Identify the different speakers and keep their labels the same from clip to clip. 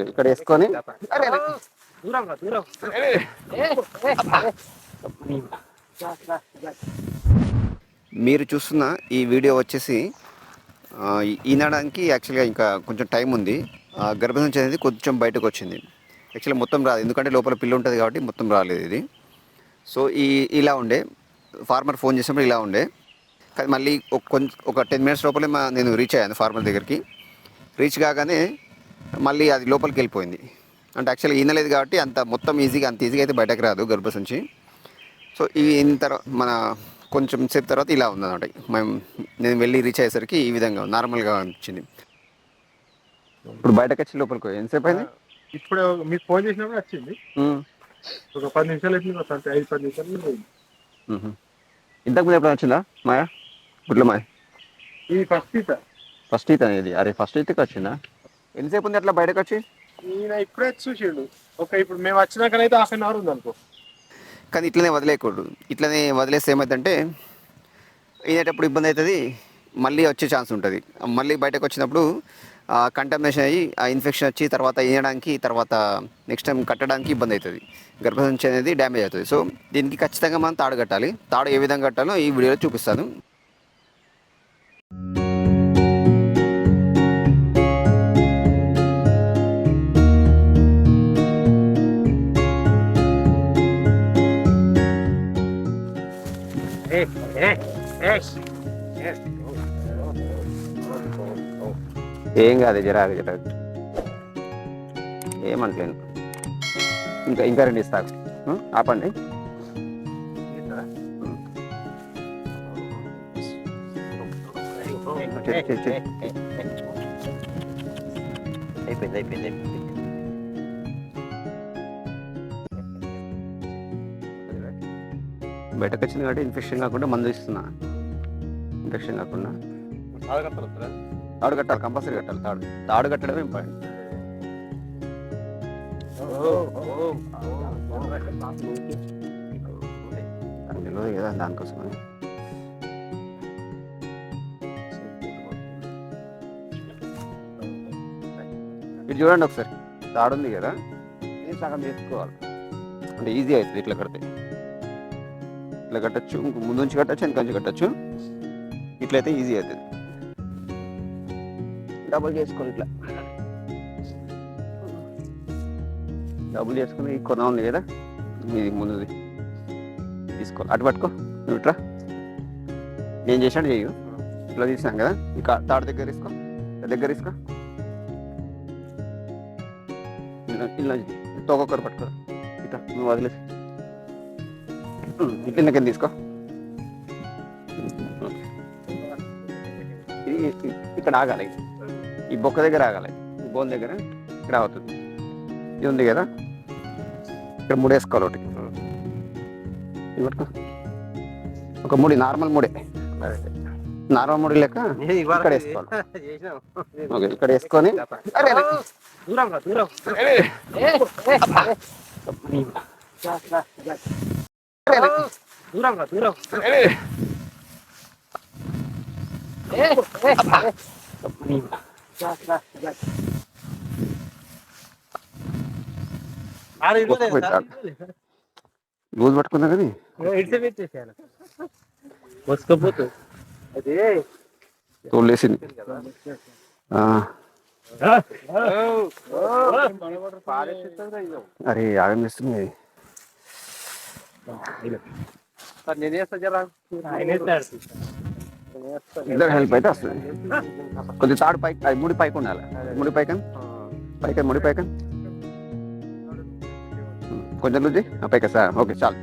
Speaker 1: ఇక్కడ వేసుకొని. మీరు చూస్తున్న ఈ వీడియో వచ్చేసి ఆ, ఈ- ఈనడానికి యాక్చువల్గా ఇంకా కొంచెం టైం ఉంది. ఆ, గర్భసంచి అనేది కొంచెం బయటకు వచ్చింది. యాక్చువల్గా మొత్తం రాదు. ఎందుకంటే లోపల పిల్ల ఉంటుంది కాబట్టి మొత్తం రాలేదు ఇది. సో ఈ ఇలా ఉండే. ఫార్మర్ ఫోన్ చేసినప్పుడు ఇలా ఉండే. కానీ మళ్ళీ ఒక కొంచెం ఒక టెన్ మినిట్స్ లోపలే మా నేను రీచ్ అయ్యాను ఫార్మర్ దగ్గరికి. రీచ్ కాగానే మళ్ళీ అది లోపలికి వెళ్ళిపోయింది. అంటే యాక్చువల్గా ఈనలేదు కాబట్టి అంత మొత్తం ఈజీగా అంత ఈజీగా అయితే బయటకు రాదు గర్భసంచి సో ఇవి ఇన్ తర్వాత మన కొంచెం సేపు తర్వాత ఇలా ఉందన్నమాట. మేము నేను వెళ్ళి రీచ్ అయ్యేసరికి ఈ విధంగా నార్మల్గా అనిపించింది. ఇప్పుడు బయటకు వచ్చి లోపలికి ఎంతసేపు అయింది?
Speaker 2: ఇప్పుడు మీకు ఫోన్ చేసినప్పుడు వచ్చింది. ఒక పది నిమిషాలు వచ్చింది ఒక ఐదు పది నిమిషాలు.
Speaker 1: ఇంతకుముందు ఎప్పుడు వచ్చిందా మాయా? గుడ్ల మాయ
Speaker 2: ఇది ఫస్ట్ ఈత.
Speaker 1: ఫస్ట్ ఈత్ అనేది అరే ఫస్ట్ ఈత్కి వచ్చిందా? ఎంతసేపు ఉంది అట్లా బయటకు వచ్చి
Speaker 2: ఈయన ఇప్పుడే చూసిండు. ఒక ఇప్పుడు మేము వచ్చినాకనైతే హాఫ్ అన్ అవర్ ఉంది అనుకో.
Speaker 1: కానీ ఇట్లనే వదిలేయకూడదు ఇట్లనే వదిలేస్తే ఏమైందంటే ఈనేటప్పుడు ఇబ్బంది అవుతుంది మళ్ళీ వచ్చే ఛాన్స్ ఉంటుంది. మళ్ళీ బయటకు వచ్చినప్పుడు కంటామినేషన్ అయ్యి ఆ ఇన్ఫెక్షన్ వచ్చి తర్వాత ఈయడానికి తర్వాత నెక్స్ట్ టైం కట్టడానికి ఇబ్బంది అవుతుంది. గర్భసంచి అనేది డ్యామేజ్ అవుతుంది. సో దీనికి ఖచ్చితంగా మనం తాడు కట్టాలి. తాడు ఏ విధంగా కట్టాలో ఈ వీడియోలో చూపిస్తాను. ఏం కాదు జరా జరా ఏమంటలేను ఇంకా ఇంకా రెండు ఇస్తాను ఆపండి.
Speaker 3: అయిపోయింది అయిపోయింది అయిపోయింది.
Speaker 1: బయటకు వచ్చింది కాబట్టి ఇన్ఫెక్షన్ కాకుండా మందు ఇస్తున్నా. ఇన్ఫెక్షన్ కాకుండా. తాడు కట్టాలి కంపల్సరీ కట్టాలి తాడు. తాడు కట్టడమే ఇంపార్టెంట్ తెలియదు కదా ఇటు చూడండి ఒకసారి. తాడు ఉంది కదా ఇది సగం చేసుకోవాలి అంటే ఈజీ అవుతుంది ఇట్లా కడితే. ఇట్లా కట్టచ్చు ఇంకో ముందు నుంచి కట్టచ్చు వెనక నుంచి కట్టచ్చు. ఇట్లయితే ఈజీ అవుతుంది. డబుల్ చేసుకోండి ఇట్లా. డబుల్ చేసుకుని ఈ కొన ఉంది కదా? ఇది ముందుది. తీసుకోవాలి. అటు పట్టుకో. నువ్వు ఇట్లా నేను చేశాడు చెయ్యు ఇట్లా తీసాం కదా? ఈ కా- తాడు దగ్గర తీసుకో. దగ్గర తీసుకో. ఇలా ఇలా తోకొక్కరు పట్టుకో. ఇట్లా నువ్వు వదిలేసి. కింద తీసుకో. ఇక్కడ ఆగాలి. ఈ బొక్క దగ్గర ఆగాలి. ఈ బోన్ దగ్గర ఇక్కడ అవుతుంది. ఇది ఉంది కదా? ఇక్కడ ముడేసుకోవాలి ఒకటి. ఒక ముడి నార్మల్ ముడే. నార్మల్ ముడి లెక్క ఇక్కడ వేసుకోవాలి. ఓకే ఇక్కడ వేసుకొని. అరే, అరే.
Speaker 2: దూరం దూరంగా దూరం
Speaker 1: లూజ్ పట్టుకున్నా కదా
Speaker 2: మోసుకపోతు అది
Speaker 1: తోలేసింది ఆ, అరే ఆగం చేస్తుంది ఇద్దరు హెల్ప్ అయితే వస్తుంది కొద్ది తాడు పైకి అది ముడి పైకి ఉండాలి ముడి పైకన్ పైకన్ ముడి పైకన్ కొంచెం లూజీ పైక సార్ ఓకే చాలు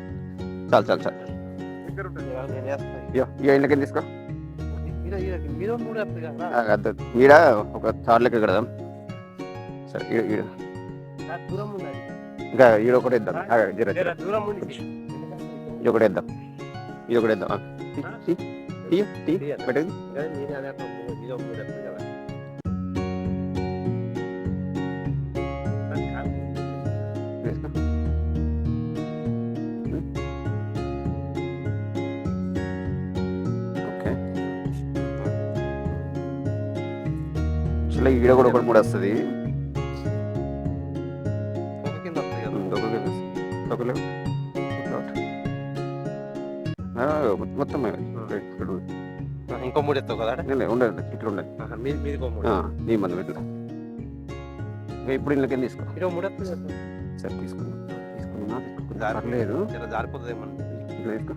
Speaker 1: చాలు చాలు చాలు ఇయ్యో ఇంట్లోకి తీసుకో. ఈడ ఒక తాడు లెక్క కడదాం సరే ఇంకా ఈడ ఒకటి ఇద్దాం ఆ, జర జర ఇది ఒకటి ఇద్దాం ఇది ఒకటి వేద్దాం. టీ టీ పెట్టండి. ఈడ కూడా ఒకటి మూడు వస్తుంది. కింద వస్తుంది కదా. మొత్తం ఇక్కడ
Speaker 3: ఇంకో మూడు ఎత్తావు కదా
Speaker 1: ఉండదు ఇట్లా ఉండదు నీ మందం ఇట్లా. ఇప్పుడు కింద తీసుకో?
Speaker 3: ఇరవై మూడు
Speaker 1: సరే తీసుకున్నా తీసుకున్నా తీసుకున్నా
Speaker 3: జారి-
Speaker 1: పర్లేదు.
Speaker 3: జర జారిపోతుందేమో
Speaker 1: ఇట్లా తీసుకో.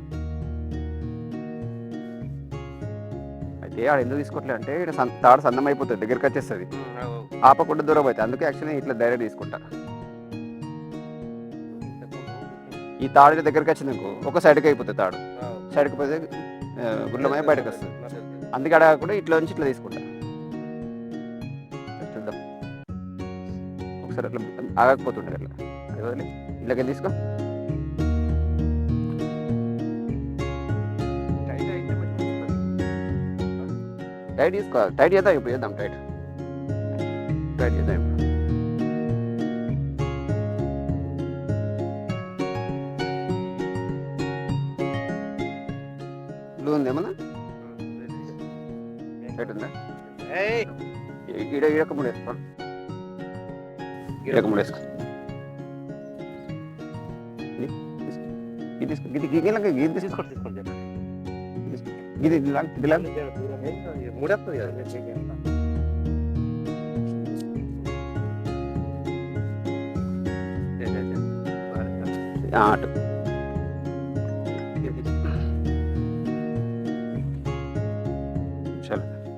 Speaker 1: అయితే ఆడ ఎందుకు తీసుకోవట్లే అంటే ఇక్కడ తాడు సన్నం అయిపోతుంది. దగ్గరికి వచ్చేస్తుంది. ఆపకుండా దూరం అవుతుంది అందుకే యాక్చువల్లీ ఇట్లా డైరెక్ట్ తీసుకుంటా. ఈ తాడు దగ్గరికి వచ్చిందనుకో ఒక సైడ్కి అయిపోతుంది తాడు. సైడ్కి పోతే గుళ్ళమై బయటకు వస్తుంది అందుకే అడగ కూడా ఇట్లా నుంచి ఇట్లా తీసుకుంటా. చూద్దాం. ఒకసారి అట్లా ఆగకపోతుండే అట్లా. వదిలే. ఇళ్ళకి తీసుకో. టైట్ తీసుకో. టైట్ చేద్దాం ఇప్పుడు చేద్దాం టైట్ టైట్ చేద్దాం ఇప్పుడు. ఉంది ఏమన్నా టైట్ ఉందా ఈడ ఈడక మూడు వేసుకో ఈడక మూడు వేసుకో ఇది తీసుకో. ఇది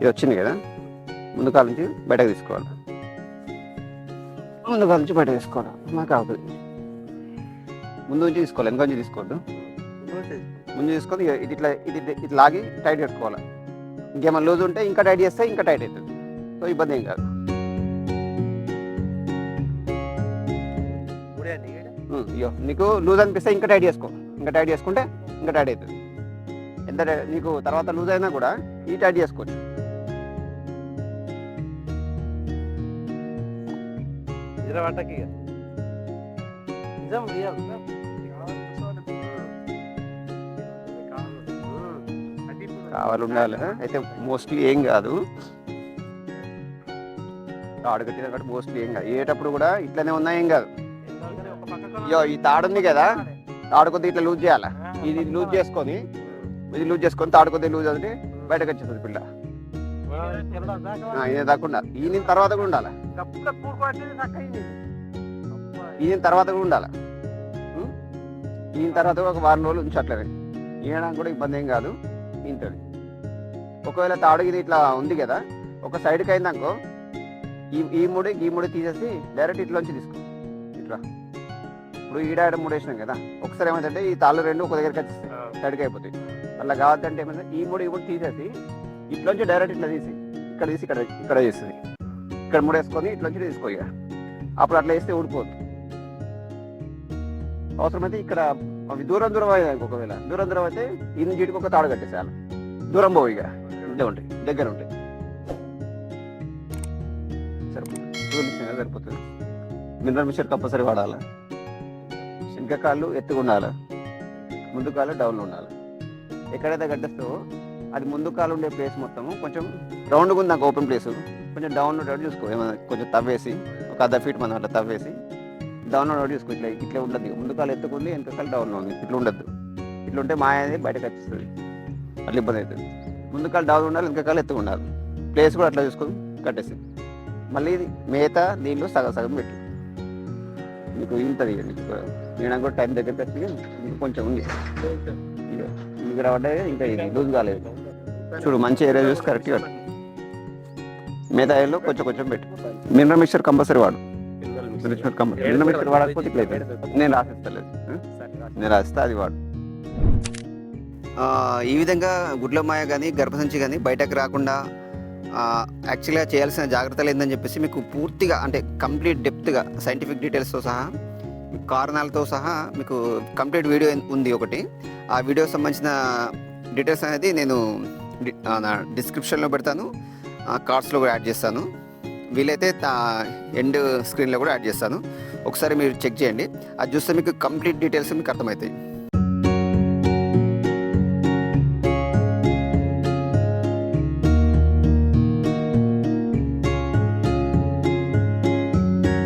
Speaker 1: ఇది వచ్చింది కదా ముందు కాలం నుంచి బయటకు తీసుకోవాలి. ముందు కాలం నుంచి బయటకు తీసుకోవాలి. మాకు అవుతుంది ముందు నుంచి తీసుకోవాలి వెనక నుంచి తీసుకోవద్దు. ముందు తీసుకొని ఇది ఇట్లా ఇది ఇది ఇట్లా లాగి టైట్ పెట్టుకోవాలి ఇంకేమైనా లూజ్ ఉంటే ఇంకా టైట్ చేస్తే ఇంకా టైట్ అవుతుంది. సో ఇబ్బంది ఏం కాదు. అయ్యో నీకు లూజ్ అనిపిస్తే ఇంకా టైట్ చేసుకో. ఇంకా టైట్ చేసుకుంటే ఇంకా టైట్ అవుతుంది. ఎంత నీకు తర్వాత లూజ్ అయినా కూడా ఈ టైట్ చేసుకోవచ్చు.
Speaker 3: ఇక. నిజం రియల్.
Speaker 1: కావాలి ఉండాలి. అయితే మోస్ట్లీ ఏం కాదు. తాడు కట్టిన కాబట్టి మోస్ట్లీ ఏం కాదు. ఏటప్పుడు కూడా ఇట్లనే ఉన్నా ఏం కాదు. అయ్యో ఈ తాడు ఉంది కదా తాడు కొద్దిగా ఇట్లా లూజ్ చేయాలి? ఇది లూజ్ చేసుకొని ఇది లూజ్ చేసుకొని తాడు కొద్దిగా లూజ్ అంటే బయటకు వచ్చేస్తుంది పిల్ల. ఇది దాకుండా ఈయన తర్వాత కూడా ఉండాలి? ఈయన తర్వాత కూడా ఉండాలి? ఈయన తర్వాత ఒక వారం రోజులు ఉంచట్లేదు. ఈయనడానికి కూడా ఇబ్బంది ఏం కాదు. ఇంటది ఒకవేళ తాడు ఇది ఇట్లా ఉంది కదా ఒక సైడ్కి అయిందనుకో ఈ ఈ ముడి ఈ ముడి తీసేసి డైరెక్ట్ ఇట్లోంచి తీసుకో. ఇట్లా. ఇప్పుడు ఈడ ఈడ ముడి వేసినాం కదా ఒకసారి ఏమైందంటే ఈ తాళ్ళు రెండు ఒక దగ్గరికి వచ్చేస్తాయి. సైడ్కి అయిపోతాయి. అలా కావద్దంటే ఏమైంది ఈ ముడి ఈ ముడి తీసేసి ఇట్లోంచి డైరెక్ట్ ఇట్లా తీసి ఇక్కడ తీసి ఇక్కడ ఇక్కడ చేస్తుంది. ఇక్కడ ముడేసుకొని ఇట్లోంచి తీసుకో ఇక. అప్పుడు అట్లా వేస్తే ఊడిపోదు. అవసరమైతే ఇక్కడ అవి దూరం దూరం అయ్యాయి ఒకవేళ. దూరం దూరం అయితే ఇన్ని జీటికి ఒక తాడు కట్టేసేయాలి దూరం పోవు ఇక. ఇదే ఉంటాయి దగ్గర ఉంటాయి సరిపోతుంది. సరిపోతుంది. మినరల్ మిషన్ కంపల్సరీ వాడాలి? శనగ ఎత్తుగా ఉండాలి? ముందు కాళ్ళు డౌన్లో ఉండాలి? ఎక్కడైతే కట్టేస్తావో అది ముందు కాలు ఉండే ప్లేస్ మొత్తం కొంచెం రౌండ్గా ఉంది నాకు ఓపెన్ ప్లేస్ కొంచెం డౌన్ ఉండేటట్టు చూసుకో. ఏమైనా కొంచెం తవ్వేసి ఒక అర్ధ ఫీట్ మనం అట్లా తవ్వేసి. డౌన్ ఉండేటట్టు చూసుకో. ఇట్లా ఇట్లా ఉండదు ముందు కాలు ఎత్తుకుంది వెనక కాలు డౌన్లో ఉంది ఇట్లా ఉండద్దు. ఇట్లా ఉంటే మాయ అనేది బయటకు వచ్చేస్తుంది. అట్లా ఇబ్బంది అవుతుంది ముందు కాలు డౌన్ ఉండాలి వెనక కాలు ఎత్తుకు ఉండాలి. ప్లేస్ కూడా అట్లా చూసుకొని కట్టేసి. మళ్ళీ మేత దీనిలో సగం సగం పెట్టు. నీకు ఇంత నీకు నేను కూడా టైం దగ్గర వచ్చి కొంచెం ఉంది. ఇక్కడ పడ్డాయి ఇంకా ఇది లూజ్ కాలేదు. చూడు మంచి ఏరియా చూసి కరెక్ట్గా మిగతా ఏరియాలో కొంచెం కొంచెం పెట్టు. మినరల్ మిక్చర్ కంపల్సరీ వాడు. మినరల్ మిక్చర్ వాడకపోతే ఇట్లా నేను రాసిస్తలేదు. నేను రాసిస్తా అది వాడు. ఈ విధంగా గుడ్లమాయ కానీ గర్భసంచి కానీ బయటకు రాకుండా యాక్చువల్గా చేయాల్సిన జాగ్రత్తలు ఏందని చెప్పేసి మీకు పూర్తిగా అంటే కంప్లీట్ డెప్త్గా సైంటిఫిక్ డీటెయిల్స్తో సహా కారణాలతో సహా మీకు కంప్లీట్ వీడియో ఉంది ఒకటి. ఆ వీడియో సంబంధించిన డీటెయిల్స్ అనేది నేను డిస్క్రిప్షన్లో పెడతాను. కార్డ్స్లో కూడా యాడ్ చేస్తాను. వీలైతే ఎండ్ స్క్రీన్లో కూడా యాడ్ చేస్తాను. ఒకసారి మీరు చెక్ చేయండి. అది చూస్తే మీకు కంప్లీట్ డీటెయిల్స్ మీకు అర్థమవుతాయి.